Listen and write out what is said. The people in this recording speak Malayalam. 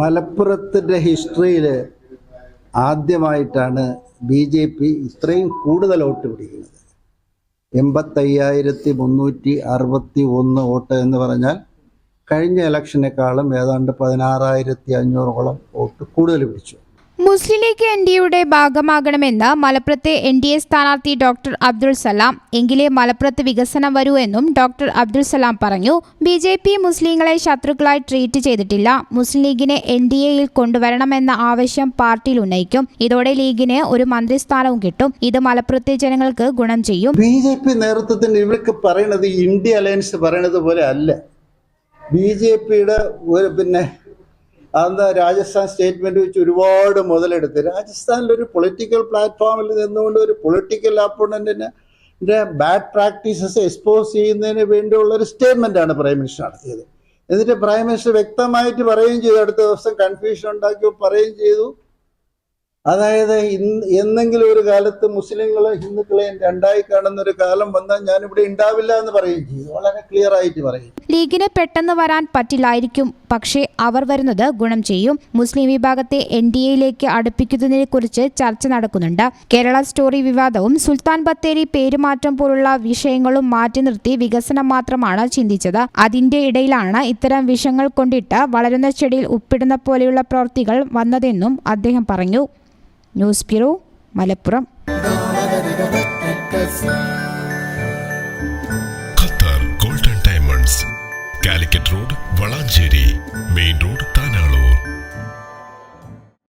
മലപ്പുറത്തിന്റെ ഹിസ്റ്ററിയിൽ ആദ്യമായിട്ടാണ് ബി ജെ പി ഇത്രയും കൂടുതൽ വോട്ട് പിടിക്കുന്നത്. എൺപത്തയ്യായിരത്തി മുന്നൂറ്റി അറുപത്തി ഒന്ന് വോട്ട് എന്ന് പറഞ്ഞാൽ കഴിഞ്ഞ ഇലക്ഷനേക്കാളും ഏതാണ്ട് പതിനാറായിരത്തി അഞ്ഞൂറോളം വോട്ട് കൂടുതൽ പിടിച്ചു. മുസ്ലിം ലീഗ് എൻ ഡി എയുടെ ഭാഗമാകണമെന്ന് മലപ്പുറത്തെ എൻ ഡി എ സ്ഥാനാർത്ഥി ഡോക്ടർ അബ്ദുൾ സലാം. എങ്കിലേ മലപ്പുറത്ത് വികസനം വരൂ എന്നും ഡോക്ടർ അബ്ദുൾ സലാം പറഞ്ഞു. ബി ജെ പി മുസ്ലിങ്ങളെ ശത്രുക്കളായി ട്രീറ്റ് ചെയ്തിട്ടില്ല. മുസ്ലിം ലീഗിനെ എൻ ഡി എയിൽ കൊണ്ടുവരണമെന്ന ആവശ്യം പാർട്ടിയിൽ ഉന്നയിക്കും. ഇതോടെ ലീഗിന് ഒരു മന്ത്രിസ്ഥാനവും കിട്ടും. ഇത് മലപ്പുറത്തെ ജനങ്ങൾക്ക് ഗുണം ചെയ്യും. ബി ജെ പി നേതൃത്വത്തിന് ഇവർക്ക് പറയുന്നത് ഇന്ത്യ അലയൻസ് പറയുന്നത് പോലെ അല്ല. ബി ജെ പിയുടെ പിന്നെ അന്ന് രാജസ്ഥാൻ സ്റ്റേറ്റ്മെന്റ് വെച്ച് ഒരുപാട് മുതലെടുത്ത്. രാജസ്ഥാനിൽ ഒരു പൊളിറ്റിക്കൽ പ്ലാറ്റ്ഫോമിൽ നിന്നുകൊണ്ട് ഒരു പൊളിറ്റിക്കൽ അപ്പോണന്റിനെ ബാഡ് പ്രാക്ടീസസ് എക്സ്പോസ് ചെയ്യുന്നതിന് വേണ്ടിയുള്ള ഒരു സ്റ്റേറ്റ്മെന്റ് ആണ് പ്രൈം മിനിസ്റ്റർ നടത്തിയത്. എന്നിട്ട് പ്രൈം മിനിസ്റ്റർ വ്യക്തമായിട്ട് പറയുകയും ചെയ്തു. അടുത്ത ദിവസം കൺഫ്യൂഷൻ ഉണ്ടാക്കി പറയുകയും ചെയ്തു. അതായത് ഇന്ന് എന്നെങ്കിലും ഒരു കാലത്ത് മുസ്ലിങ്ങളെ ഹിന്ദുക്കളെയും രണ്ടായി കാണുന്ന ഒരു കാലം വന്നാൽ ഞാൻ ഇവിടെ ഉണ്ടാവില്ല എന്ന് പറയുകയും ചെയ്തു. വളരെ ക്ലിയർ ആയിട്ട് പറയും. ലീഗിന് പെട്ടെന്ന് വരാൻ പറ്റില്ലായിരിക്കും. പക്ഷേ അവർ വരുന്നത് ഗുണം ചെയ്യും. മുസ്ലിം വിഭാഗത്തെ എൻ ഡി എയിലേക്ക് അടുപ്പിക്കുന്നതിനെ കുറിച്ച് ചർച്ച നടക്കുന്നുണ്ട്. കേരള സ്റ്റോറി വിവാദവും സുൽത്താൻ ബത്തേരി പേരുമാറ്റം പോലുള്ള വിഷയങ്ങളും മാറ്റി നിർത്തി വികസനം മാത്രമാണ് ചിന്തിച്ചത്. അതിന്റെ ഇടയിലാണ് ഇത്തരം വിഷയങ്ങൾ കൊണ്ടിട്ട് വളരുന്ന ചെടിയിൽ ഉപ്പിടുന്ന പോലെയുള്ള പ്രവൃത്തികൾ വന്നതെന്നും അദ്ദേഹം പറഞ്ഞു. News bureau Malappuram. Qatar golden diamonds Calicut road Valanchery.